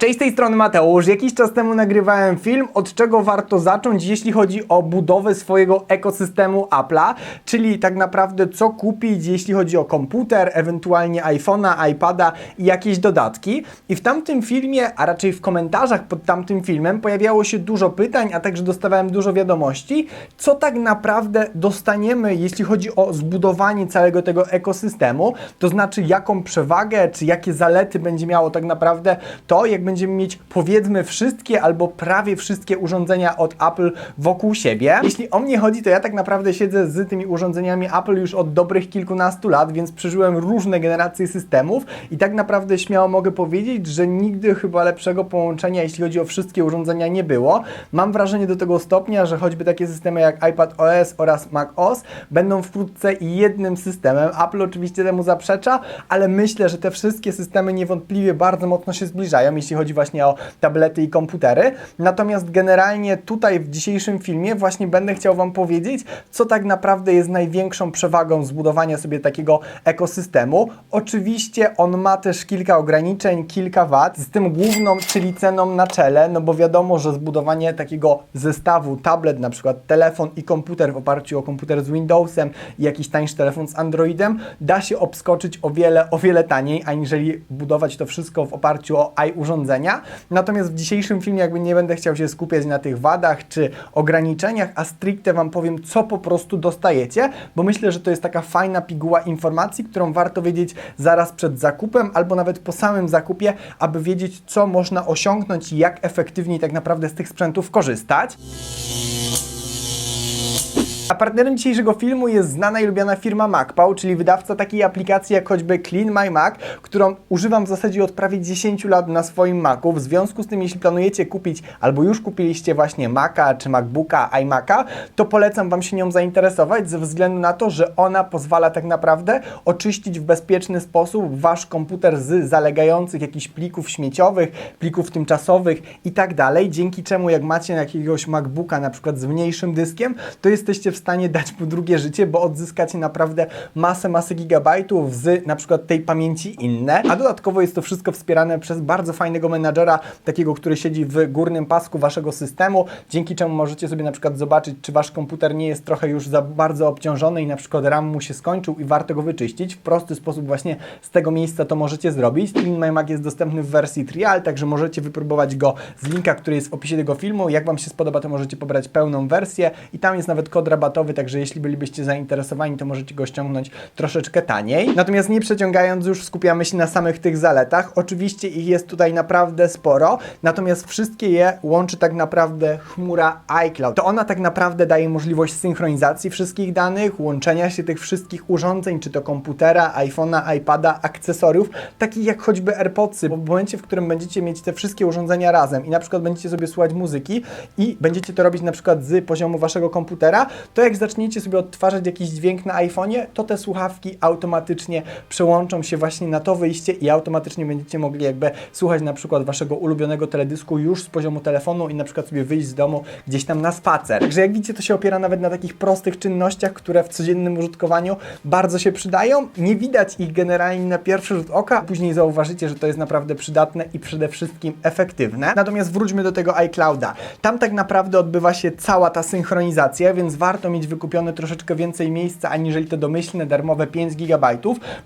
Cześć, z tej strony Mateusz. Jakiś czas temu nagrywałem film, od czego warto zacząć, jeśli chodzi o budowę swojego ekosystemu Apple'a, czyli tak naprawdę co kupić, jeśli chodzi o komputer, ewentualnie iPhone'a, iPada i jakieś dodatki. I w tamtym filmie, a raczej w komentarzach pod tamtym filmem, pojawiało się dużo pytań, a także dostawałem dużo wiadomości, co tak naprawdę dostaniemy, jeśli chodzi o zbudowanie całego tego ekosystemu, to znaczy jaką przewagę, czy jakie zalety będzie miało tak naprawdę to, jak będziemy mieć powiedzmy wszystkie albo prawie wszystkie urządzenia od Apple wokół siebie. Jeśli o mnie chodzi, to ja tak naprawdę siedzę z tymi urządzeniami Apple już od dobrych kilkunastu lat, więc przeżyłem różne generacje systemów i tak naprawdę śmiało mogę powiedzieć, że nigdy chyba lepszego połączenia, jeśli chodzi o wszystkie urządzenia, nie było. Mam wrażenie do tego stopnia, że choćby takie systemy jak iPad OS oraz Mac OS będą wkrótce jednym systemem. Apple oczywiście temu zaprzecza, ale myślę, że te wszystkie systemy niewątpliwie bardzo mocno się zbliżają, jeśli chodzi właśnie o tablety i komputery. Natomiast generalnie tutaj w dzisiejszym filmie właśnie będę chciał Wam powiedzieć, co tak naprawdę jest największą przewagą zbudowania sobie takiego ekosystemu. Oczywiście on ma też kilka ograniczeń, kilka wad, z tym główną, czyli ceną na czele, no bo wiadomo, że zbudowanie takiego zestawu tablet, na przykład telefon i komputer w oparciu o komputer z Windowsem i jakiś tańszy telefon z Androidem, da się obskoczyć o wiele, o wiele taniej, aniżeli budować to wszystko w oparciu o i urządzenia. Natomiast w dzisiejszym filmie jakby nie będę chciał się skupiać na tych wadach czy ograniczeniach, a stricte Wam powiem, co po prostu dostajecie, bo myślę, że to jest taka fajna piguła informacji, którą warto wiedzieć zaraz przed zakupem albo nawet po samym zakupie, aby wiedzieć, co można osiągnąć i jak efektywniej tak naprawdę z tych sprzętów korzystać. A partnerem dzisiejszego filmu jest znana i lubiana firma MacPow, czyli wydawca takiej aplikacji jak choćby Clean My Mac, którą używam w zasadzie od prawie 10 lat na swoim Macu. W związku z tym, jeśli planujecie kupić albo już kupiliście właśnie Maca czy MacBooka, iMaca, to polecam Wam się nią zainteresować ze względu na to, że ona pozwala tak naprawdę oczyścić w bezpieczny sposób Wasz komputer z zalegających jakichś plików śmieciowych, plików tymczasowych i tak dalej, dzięki czemu jak macie jakiegoś MacBooka na przykład z mniejszym dyskiem, to jesteście w stanie dać mu drugie życie, bo odzyskacie naprawdę masę, masę gigabajtów z na przykład tej pamięci inne. A dodatkowo jest to wszystko wspierane przez bardzo fajnego menadżera, takiego, który siedzi w górnym pasku waszego systemu, dzięki czemu możecie sobie na przykład zobaczyć, czy wasz komputer nie jest trochę już za bardzo obciążony i na przykład RAM mu się skończył i warto go wyczyścić. W prosty sposób właśnie z tego miejsca to możecie zrobić. Clean My Mac jest dostępny w wersji trial, także możecie wypróbować go z linka, który jest w opisie tego filmu. Jak Wam się spodoba, to możecie pobrać pełną wersję i tam jest nawet kod rabatowy także jeśli bylibyście zainteresowani, to możecie go ściągnąć troszeczkę taniej. Natomiast nie przeciągając, już skupiamy się na samych tych zaletach. Oczywiście ich jest tutaj naprawdę sporo, natomiast wszystkie je łączy tak naprawdę chmura iCloud. To ona tak naprawdę daje możliwość synchronizacji wszystkich danych, łączenia się tych wszystkich urządzeń, czy to komputera, iPhone'a, iPada, akcesoriów, takich jak choćby AirPodsy, bo w momencie, w którym będziecie mieć te wszystkie urządzenia razem i na przykład będziecie sobie słuchać muzyki i będziecie to robić na przykład z poziomu waszego komputera, to jak zaczniecie sobie odtwarzać jakiś dźwięk na iPhone'ie, to te słuchawki automatycznie przełączą się właśnie na to wyjście i automatycznie będziecie mogli jakby słuchać na przykład waszego ulubionego teledysku już z poziomu telefonu i na przykład sobie wyjść z domu gdzieś tam na spacer. Także jak widzicie, to się opiera nawet na takich prostych czynnościach, które w codziennym użytkowaniu bardzo się przydają. Nie widać ich generalnie na pierwszy rzut oka, później zauważycie, że to jest naprawdę przydatne i przede wszystkim efektywne. Natomiast wróćmy do tego iClouda. Tam tak naprawdę odbywa się cała ta synchronizacja, więc warto mieć wykupione troszeczkę więcej miejsca, aniżeli te domyślne, darmowe 5 GB,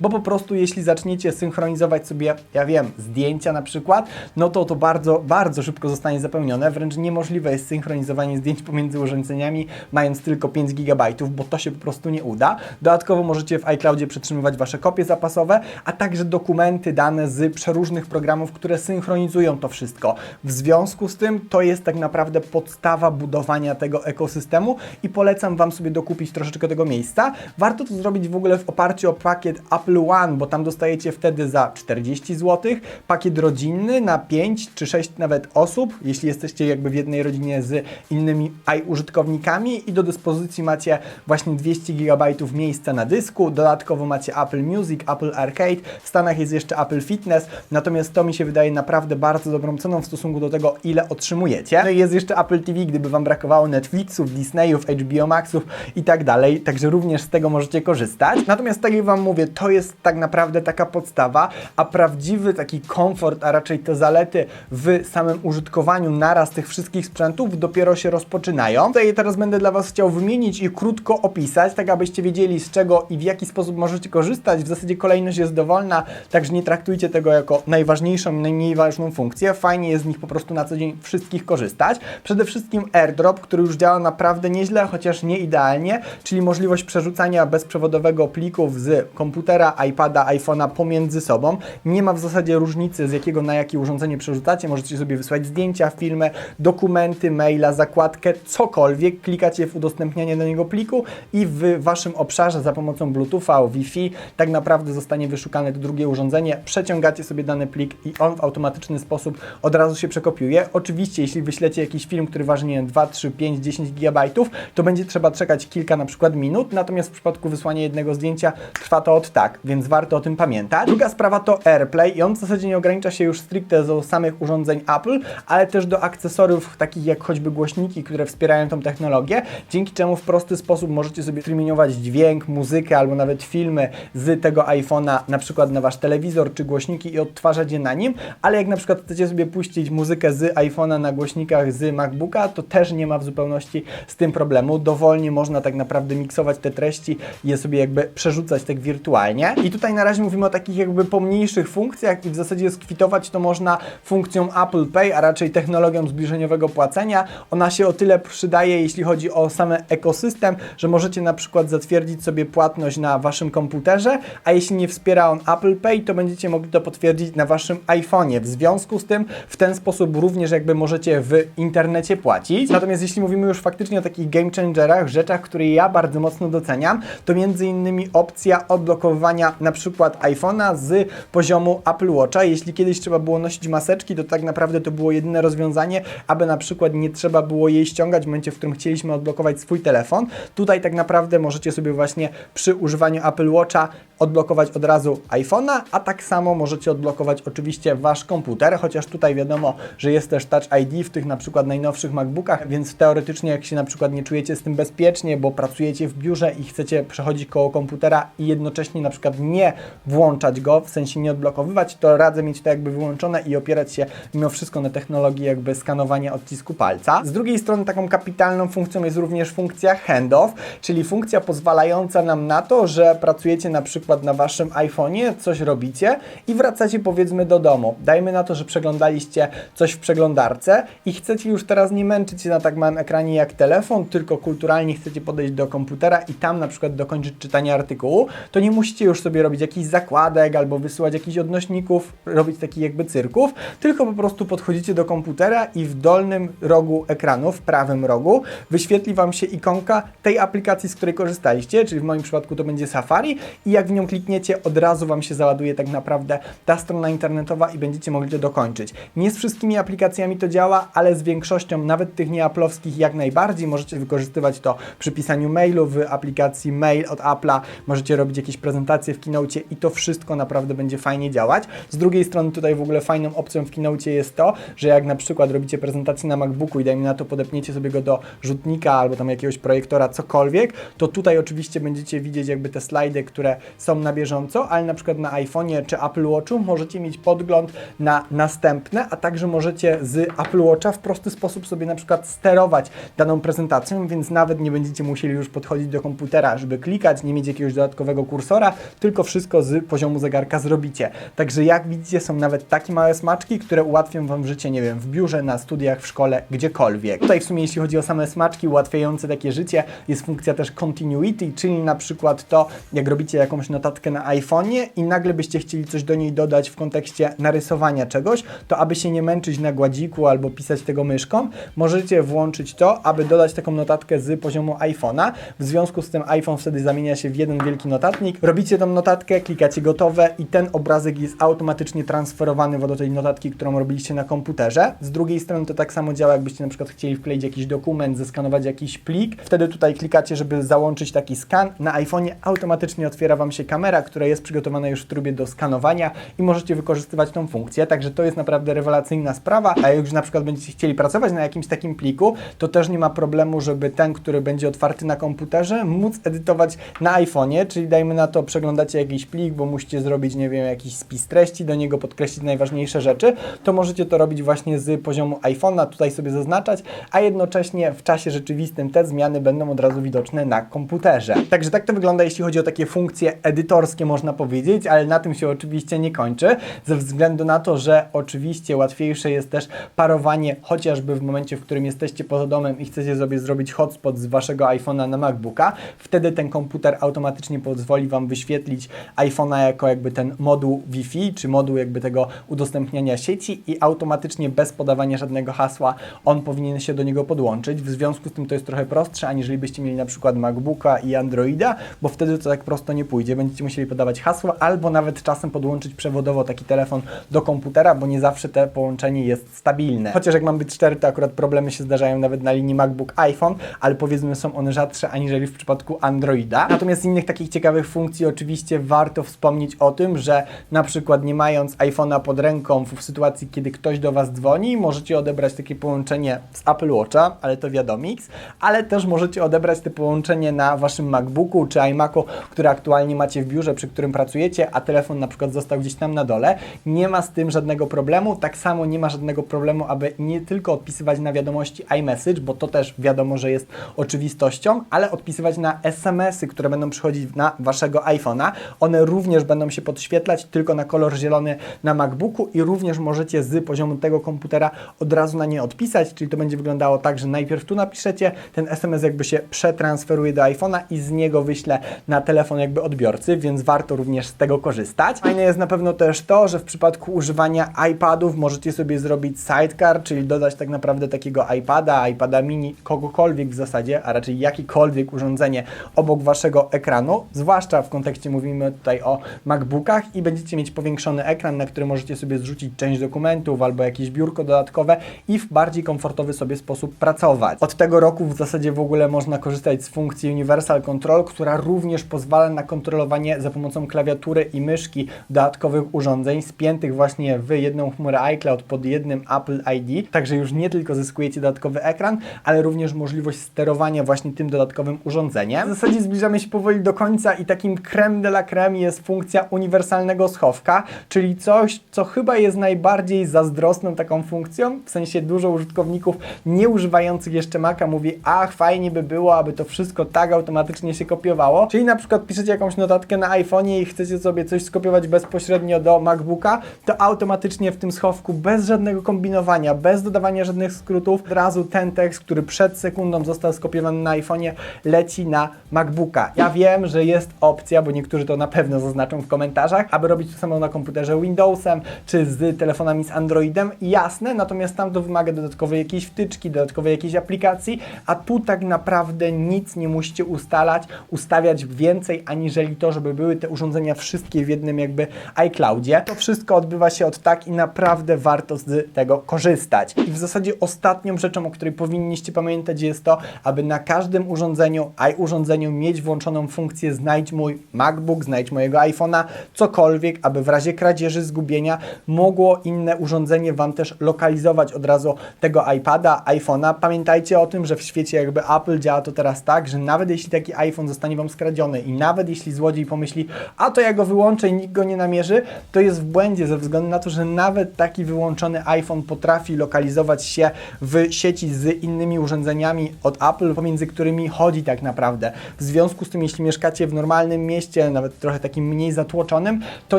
bo po prostu jeśli zaczniecie synchronizować sobie, ja wiem, zdjęcia na przykład, no to to bardzo, bardzo szybko zostanie zapełnione, wręcz niemożliwe jest synchronizowanie zdjęć pomiędzy urządzeniami, mając tylko 5 GB, bo to się po prostu nie uda. Dodatkowo możecie w iCloudzie przetrzymywać Wasze kopie zapasowe, a także dokumenty, dane z przeróżnych programów, które synchronizują to wszystko. W związku z tym to jest tak naprawdę podstawa budowania tego ekosystemu i polecam Wam sobie dokupić troszeczkę tego miejsca. Warto to zrobić w ogóle w oparciu o pakiet Apple One, bo tam dostajecie wtedy za 40 zł pakiet rodzinny na 5 czy 6 nawet osób, jeśli jesteście jakby w jednej rodzinie z innymi i użytkownikami i do dyspozycji macie właśnie 200 GB miejsca na dysku, dodatkowo macie Apple Music, Apple Arcade, w Stanach jest jeszcze Apple Fitness, natomiast to mi się wydaje naprawdę bardzo dobrą ceną w stosunku do tego, ile otrzymujecie. No jest jeszcze Apple TV, gdyby Wam brakowało Netflixów, Disneyów, HBO Maxów i tak dalej, także również z tego możecie korzystać. Natomiast tak jak Wam mówię, to jest tak naprawdę taka podstawa, a prawdziwy taki komfort, a raczej te zalety w samym użytkowaniu naraz tych wszystkich sprzętów dopiero się rozpoczynają. Tutaj teraz będę dla Was chciał wymienić i krótko opisać, tak abyście wiedzieli z czego i w jaki sposób możecie korzystać. W zasadzie kolejność jest dowolna, także nie traktujcie tego jako najważniejszą najmniej ważną funkcję. Fajnie jest z nich po prostu na co dzień wszystkich korzystać. Przede wszystkim AirDrop, który już działa naprawdę nieźle, chociaż idealnie, czyli możliwość przerzucania bezprzewodowego plików z komputera, iPada, iPhone'a pomiędzy sobą. Nie ma w zasadzie różnicy z jakiego na jakie urządzenie przerzucacie. Możecie sobie wysłać zdjęcia, filmy, dokumenty, maila, zakładkę, cokolwiek. Klikacie w udostępnianie danego pliku i w Waszym obszarze za pomocą Bluetootha, Wi-Fi tak naprawdę zostanie wyszukane to drugie urządzenie. Przeciągacie sobie dany plik i on w automatyczny sposób od razu się przekopiuje. Oczywiście, jeśli wyślecie jakiś film, który waży nie wiem, 2, 3, 5, 10 GB, to będzie trzeba czekać kilka na przykład minut, natomiast w przypadku wysłania jednego zdjęcia trwa to od tak, więc warto o tym pamiętać. Druga sprawa to AirPlay i on w zasadzie nie ogranicza się już stricte do samych urządzeń Apple, ale też do akcesoriów takich jak choćby głośniki, które wspierają tą technologię, dzięki czemu w prosty sposób możecie sobie streamingować dźwięk, muzykę albo nawet filmy z tego iPhone'a na przykład na Wasz telewizor czy głośniki i odtwarzać je na nim, ale jak na przykład chcecie sobie puścić muzykę z iPhone'a na głośnikach z MacBooka, to też nie ma w zupełności z tym problemu. Dowolnie można tak naprawdę miksować te treści i je sobie jakby przerzucać tak wirtualnie. I tutaj na razie mówimy o takich jakby pomniejszych funkcjach i w zasadzie skwitować to można funkcją Apple Pay, a raczej technologią zbliżeniowego płacenia. Ona się o tyle przydaje, jeśli chodzi o sam ekosystem, że możecie na przykład zatwierdzić sobie płatność na Waszym komputerze, a jeśli nie wspiera on Apple Pay, to będziecie mogli to potwierdzić na Waszym iPhone'ie. W związku z tym w ten sposób również jakby możecie w internecie płacić. Natomiast jeśli mówimy już faktycznie o takich game changerach, rzeczach, które ja bardzo mocno doceniam, to między innymi opcja odblokowywania na przykład iPhone'a z poziomu Apple Watcha. Jeśli kiedyś trzeba było nosić maseczki, to tak naprawdę to było jedyne rozwiązanie, aby na przykład nie trzeba było jej ściągać w momencie, w którym chcieliśmy odblokować swój telefon. Tutaj tak naprawdę możecie sobie właśnie przy używaniu Apple Watcha odblokować od razu iPhone'a, a tak samo możecie odblokować oczywiście Wasz komputer, chociaż tutaj wiadomo, że jest też Touch ID w tych na przykład najnowszych MacBookach, więc teoretycznie jak się na przykład nie czujecie z tym bezpiecznie, bo pracujecie w biurze i chcecie przechodzić koło komputera i jednocześnie na przykład nie włączać go, w sensie nie odblokowywać, to radzę mieć to jakby wyłączone i opierać się mimo wszystko na technologii jakby skanowania odcisku palca. Z drugiej strony taką kapitalną funkcją jest również funkcja handoff, czyli funkcja pozwalająca nam na to, że pracujecie na przykład na Waszym iPhone'ie, coś robicie i wracacie powiedzmy do domu. Dajmy na to, że przeglądaliście coś w przeglądarce i chcecie już teraz nie męczyć się na tak małym ekranie jak telefon, tylko kulturalnie chcecie podejść do komputera i tam na przykład dokończyć czytanie artykułu, to nie musicie już sobie robić jakichś zakładek albo wysyłać jakichś odnośników, robić takich jakby cyrków, tylko po prostu podchodzicie do komputera i w dolnym rogu ekranu, w prawym rogu, wyświetli Wam się ikonka tej aplikacji, z której korzystaliście, czyli w moim przypadku to będzie Safari i jak nią klikniecie, od razu Wam się załaduje tak naprawdę ta strona internetowa i będziecie mogli to dokończyć. Nie z wszystkimi aplikacjami to działa, ale z większością, nawet tych nieaplowskich jak najbardziej, możecie wykorzystywać to przy pisaniu mailu w aplikacji Mail od Apple'a, możecie robić jakieś prezentacje w Keynote i to wszystko naprawdę będzie fajnie działać. Z drugiej strony tutaj w ogóle fajną opcją w Keynote jest to, że jak na przykład robicie prezentację na MacBooku i dajmy na to podepniecie sobie go do rzutnika albo tam jakiegoś projektora, cokolwiek, to tutaj oczywiście będziecie widzieć jakby te slajdy, które są na bieżąco, ale na przykład na iPhone'ie czy Apple Watchu możecie mieć podgląd na następne, a także możecie z Apple Watcha w prosty sposób sobie na przykład sterować daną prezentacją, więc nawet nie będziecie musieli już podchodzić do komputera, żeby klikać, nie mieć jakiegoś dodatkowego kursora, tylko wszystko z poziomu zegarka zrobicie. Także jak widzicie, są nawet takie małe smaczki, które ułatwią Wam życie, nie wiem, w biurze, na studiach, w szkole, gdziekolwiek. Tutaj w sumie jeśli chodzi o same smaczki ułatwiające takie życie, jest funkcja też continuity, czyli na przykład to, jak robicie jakąś notatkę na iPhone'ie i nagle byście chcieli coś do niej dodać w kontekście narysowania czegoś, to aby się nie męczyć na gładziku albo pisać tego myszką, możecie włączyć to, aby dodać taką notatkę z poziomu iPhone'a. W związku z tym iPhone wtedy zamienia się w jeden wielki notatnik. Robicie tą notatkę, klikacie gotowe i ten obrazek jest automatycznie transferowany do tej notatki, którą robiliście na komputerze. Z drugiej strony to tak samo działa, jakbyście na przykład chcieli wkleić jakiś dokument, zeskanować jakiś plik. Wtedy tutaj klikacie, żeby załączyć taki skan. Na iPhone'ie automatycznie otwiera Wam się kamera, która jest przygotowana już w trybie do skanowania i możecie wykorzystywać tą funkcję. Także to jest naprawdę rewelacyjna sprawa. A jak już na przykład będziecie chcieli pracować na jakimś takim pliku, to też nie ma problemu, żeby ten, który będzie otwarty na komputerze, móc edytować na iPhone'ie, czyli dajmy na to, przeglądacie jakiś plik, bo musicie zrobić, nie wiem, jakiś spis treści, do niego podkreślić najważniejsze rzeczy, to możecie to robić właśnie z poziomu iPhone'a, tutaj sobie zaznaczać, a jednocześnie w czasie rzeczywistym te zmiany będą od razu widoczne na komputerze. Także tak to wygląda, jeśli chodzi o takie funkcje edytorskie, można powiedzieć, ale na tym się oczywiście nie kończy, ze względu na to, że oczywiście łatwiejsze jest też parowanie, chociażby w momencie, w którym jesteście poza domem i chcecie sobie zrobić hotspot z waszego iPhone'a na MacBooka, wtedy ten komputer automatycznie pozwoli Wam wyświetlić iPhone'a jako jakby ten moduł Wi-Fi, czy moduł jakby tego udostępniania sieci i automatycznie bez podawania żadnego hasła on powinien się do niego podłączyć. W związku z tym to jest trochę prostsze, aniżeli byście mieli na przykład MacBooka i Androida, bo wtedy to tak prosto nie pójdzie. Będziecie musieli podawać hasło albo nawet czasem podłączyć przewodowo taki telefon do komputera, bo nie zawsze te połączenie jest stabilne. Chociaż jak mam być szczery, to akurat problemy się zdarzają nawet na linii MacBook iPhone, ale powiedzmy są one rzadsze aniżeli w przypadku Androida. Natomiast z innych takich ciekawych funkcji oczywiście warto wspomnieć o tym, że na przykład nie mając iPhone'a pod ręką w sytuacji, kiedy ktoś do Was dzwoni, możecie odebrać takie połączenie z Apple Watcha, ale to wiadomix, ale też możecie odebrać te połączenie na Waszym MacBooku czy iMacu, które aktualnie macie w biurze, przy którym pracujecie, a telefon na przykład został gdzieś tam na dole. Nie ma z tym żadnego problemu. Tak samo nie ma żadnego problemu, aby nie tylko odpisywać na wiadomości iMessage, bo to też wiadomo, że jest oczywistością, ale odpisywać na SMS-y, które będą przychodzić na Waszego iPhone'a. One również będą się podświetlać tylko na kolor zielony na MacBooku i również możecie z poziomu tego komputera od razu na nie odpisać, czyli to będzie wyglądało tak, że najpierw tu napiszecie, ten SMS jakby się przetransferuje do iPhone'a i z niego wyśle na telefon jakby odbiorcy, więc warto również z tego korzystać. Fajne jest na pewno też to, że w przypadku używania iPadów możecie sobie zrobić sidecar, czyli dodać tak naprawdę takiego iPada, iPada mini, kogokolwiek w zasadzie, a raczej jakiekolwiek urządzenie obok Waszego ekranu, zwłaszcza w kontekście mówimy tutaj o MacBookach i będziecie mieć powiększony ekran, na który możecie sobie zrzucić część dokumentów albo jakieś biurko dodatkowe i w bardziej komfortowy sobie sposób pracować. Od tego roku w zasadzie w ogóle można korzystać z funkcji Universal Control, która również pozwala na kontrolowanie za pomocą klawiatury i myszki dodatkowych urządzeń spiętych właśnie w jedną chmurę iCloud pod jednym Apple ID. Także już nie tylko zyskujecie dodatkowy ekran, ale również możliwość sterowania właśnie tym dodatkowym urządzeniem. W zasadzie zbliżamy się powoli do końca i takim creme de la creme jest funkcja uniwersalnego schowka, czyli coś, co chyba jest najbardziej zazdrosną taką funkcją, w sensie dużo użytkowników nie używających jeszcze Maca mówi, ach fajnie by było, aby to wszystko tak automatycznie się kopiowało, czyli na przykład piszecie jakąś notatkę na iPhone'ie i chcecie sobie coś skopiować bezpośrednio do MacBooka, to automatycznie w tym schowku bez żadnego kombinowania, bez dodawania żadnych skrótów, od razu ten tekst, który przed sekundą został skopiowany na iPhone'ie, leci na MacBooka. Ja wiem, że jest opcja, bo niektórzy to na pewno zaznaczą w komentarzach, aby robić to samo na komputerze Windowsem, czy z telefonami z Androidem. Jasne, natomiast tam to wymaga dodatkowej jakiejś wtyczki, dodatkowej jakiejś aplikacji, a tu tak naprawdę nic nie musicie ustalać, ustawiać więcej, aniżeli to, żeby były te urządzenia wszystkie w jednym jakby iCloudzie. To wszystko odbywa się od tak i naprawdę warto z tego korzystać. I w zasadzie ostatnią rzeczą, o której powinniście pamiętać jest to, aby na każdym urządzeniu, iUrządzeniu mieć włączoną funkcję znajdź mój MacBook, znajdź mojego iPhone'a, cokolwiek, aby w razie kradzieży, zgubienia mogło inne urządzenie Wam też lokalizować od razu tego iPada, iPhone'a. Pamiętajcie o tym, że w świecie jakby Apple działa to teraz tak, że nawet jeśli taki iPhone zostanie Wam skradziony i nawet jeśli złodziej pomyśli, a to ja go wyłączę i nikt go nie namierzy, to jest w błędzie ze względu na to, że nawet taki wyłączony iPhone potrafi lokalizować się w sieci z innymi urządzeniami od Apple, pomiędzy którymi chodzi tak naprawdę. W związku z tym, jeśli mieszkacie w normalnym mieście, nawet trochę takim mniej zatłoczonym, to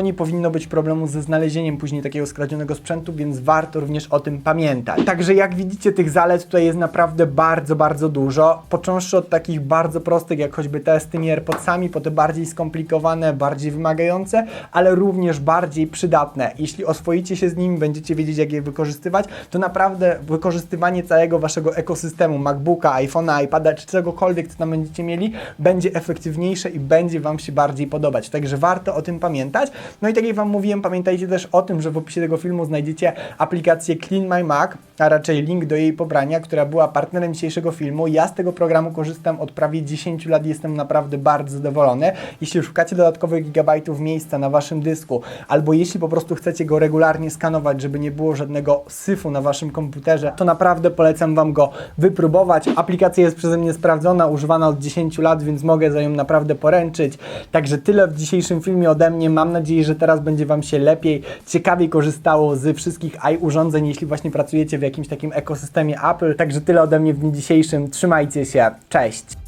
nie powinno być problemu ze znalezieniem później takiego skradzionego sprzętu, więc warto również o tym pamiętać. Także jak widzicie, tych zalet tutaj jest naprawdę bardzo, bardzo dużo. Począwszy od takich bardzo prostych, jak choćby te z tymi AirPodsami, po te bardziej skomplikowane, bardziej wymagające, ale również bardziej przydatne. Jeśli oswoicie się z nimi, będziecie wiedzieć, jak je wykorzystywać, to naprawdę wykorzystywanie całego waszego ekosystemu, MacBooka, iPhone'a, iPada, czy czegokolwiek, co tam będziecie mieli, będzie efektywniejsze i będzie Wam się bardziej podobać. Także warto o tym pamiętać. No i tak jak Wam mówiłem, pamiętajcie też o tym, że w opisie tego filmu znajdziecie aplikację Clean My Mac, a raczej link do jej pobrania, która była partnerem dzisiejszego filmu. Ja z tego programu korzystam od prawie 10 lat jestem naprawdę bardzo zadowolony. Jeśli szukacie dodatkowych gigabajtów miejsca na Waszym dysku, albo jeśli po prostu chcecie go regularnie skanować, żeby nie było żadnego syfu na Waszym komputerze, to naprawdę polecam Wam go wypróbować. Aplikacja jest przeze mnie sprawdzona, używana od 10 lat, więc mogę za nią naprawdę poręczyć. Także tyle w dzisiejszym filmie ode mnie. Mam nadzieję, że teraz będzie Wam się lepiej, ciekawiej korzystało z wszystkich i-urządzeń, jeśli właśnie pracujecie w jakimś takim ekosystemie Apple. Także tyle ode mnie w dniu dzisiejszym. Trzymajcie się. Cześć!